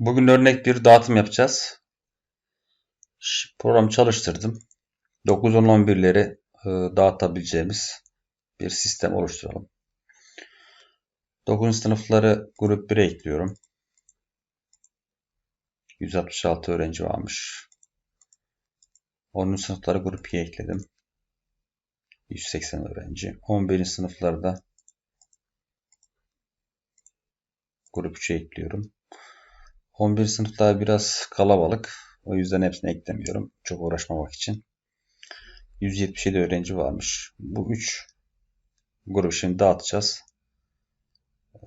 Bugün örnek bir dağıtım yapacağız. Program çalıştırdım. 9, 10, 11'leri e, dağıtabileceğimiz bir sistem oluşturalım. 9. sınıfları grup 1'e ekliyorum. 166 öğrenci varmış. 10. sınıfları grup 2'ye ekledim. 180 öğrenci. 11. sınıfları da grup 3'e ekliyorum. 11 sınıflar biraz kalabalık. O yüzden hepsini eklemiyorum. Çok uğraşmamak için. 177 öğrenci varmış. Bu 3 grubu şimdi dağıtacağız. Ee,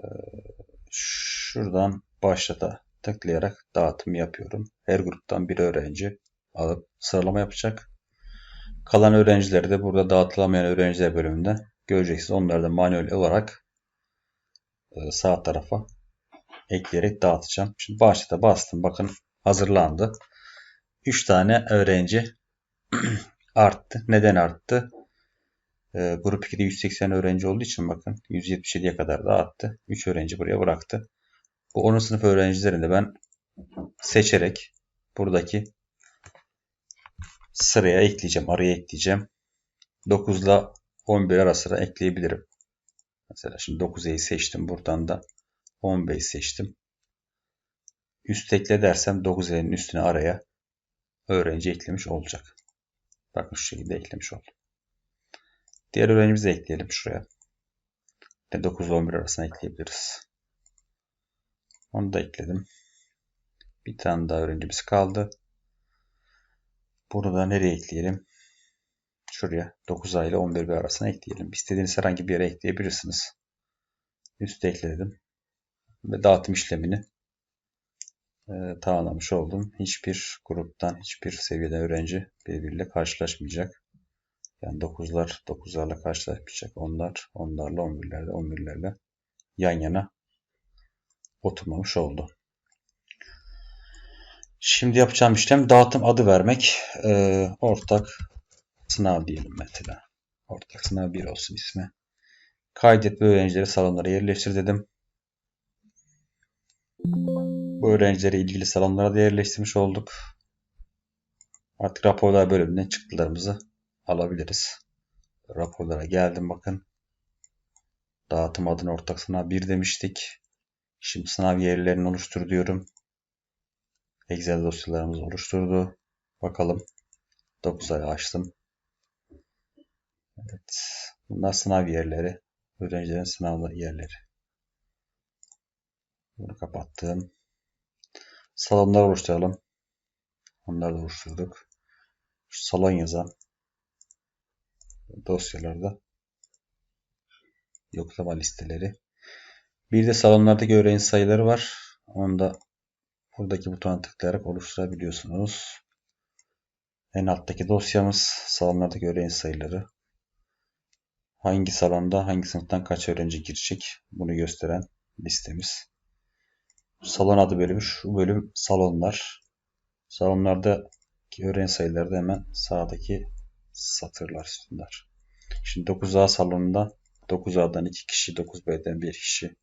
Şuradan başlata tıklayarak dağıtım yapıyorum. Her gruptan bir öğrenci alıp sıralama yapacak. Kalan öğrencileri de burada dağıtılamayan öğrenciler bölümünde göreceksiniz. Onları da manuel olarak e, sağ tarafa ekleyerek dağıtacağım. Şimdi başlata bastım. Bakın hazırlandı. 3 tane öğrenci arttı. Neden arttı? Ee, grup 2'de 180 öğrenci olduğu için bakın 177'ye kadar dağıttı. 3 öğrenci buraya bıraktı. Bu 10. sınıf öğrencilerini de ben seçerek buradaki sıraya ekleyeceğim. Araya ekleyeceğim. 9 ile 11 arasına ekleyebilirim. Mesela şimdi 9'u seçtim. Buradan da 15 seçtim. Üst ekle dersem 9 elinin üstüne araya öğrenci eklemiş olacak. Bakın şu şekilde eklemiş oldum. Diğer öğrencimizi ekleyelim şuraya. 9 ile 11 arasına ekleyebiliriz. Onu da ekledim. Bir tane daha öğrencimiz kaldı. Bunu da nereye ekleyelim? Şuraya 9 ile 11 bir arasına ekleyelim. İstediğiniz herhangi bir yere ekleyebilirsiniz. Üste ekledim. Ve dağıtım işlemini e, tamamlamış oldum. Hiçbir gruptan, hiçbir seviyeden öğrenci birbiriyle karşılaşmayacak. Yani 9'lar 9'larla karşılaşmayacak. Onlar, onlarla 11'lerle, 11'lerle yan yana oturmamış oldu. Şimdi yapacağım işlem dağıtım adı vermek. Ee, ortak sınav diyelim mesela. Ortak sınav 1 olsun ismi. Kaydet ve öğrencileri salonlara yerleştir dedim. Bu öğrencileri ilgili salonlara da yerleştirmiş olduk. Artık raporlar bölümünden çıktılarımızı alabiliriz. Raporlara geldim bakın. Dağıtım adına ortak sınav 1 demiştik. Şimdi sınav yerlerini oluştur diyorum. Excel dosyalarımızı oluşturdu. Bakalım. 9 ay açtım. Evet. Bunlar sınav yerleri. Öğrencilerin sınav yerleri. Bunu kapattım. Salonlar oluşturalım. Onları da oluşturduk. Şu salon yazan dosyalarda yoklama listeleri. Bir de salonlardaki öğrenci sayıları var. Onu da buradaki butona tıklayarak oluşturabiliyorsunuz. En alttaki dosyamız salonlardaki öğrenci sayıları. Hangi salonda hangi sınıftan kaç öğrenci girecek bunu gösteren listemiz. Salon adı bölümü şu bölüm salonlar. Salonlarda öğrenci sayıları da hemen sağdaki satırlar üstünler. Şimdi 9A salonunda 9A'dan 2 kişi, 9B'den 1 kişi,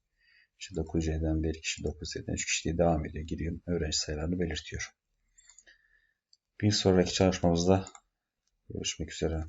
işte 9C'den 1 kişi, 9Z'den 3 kişi diye devam ediyor. Giriyorum. Öğrenci sayılarını belirtiyor. Bir sonraki çalışmamızda görüşmek üzere.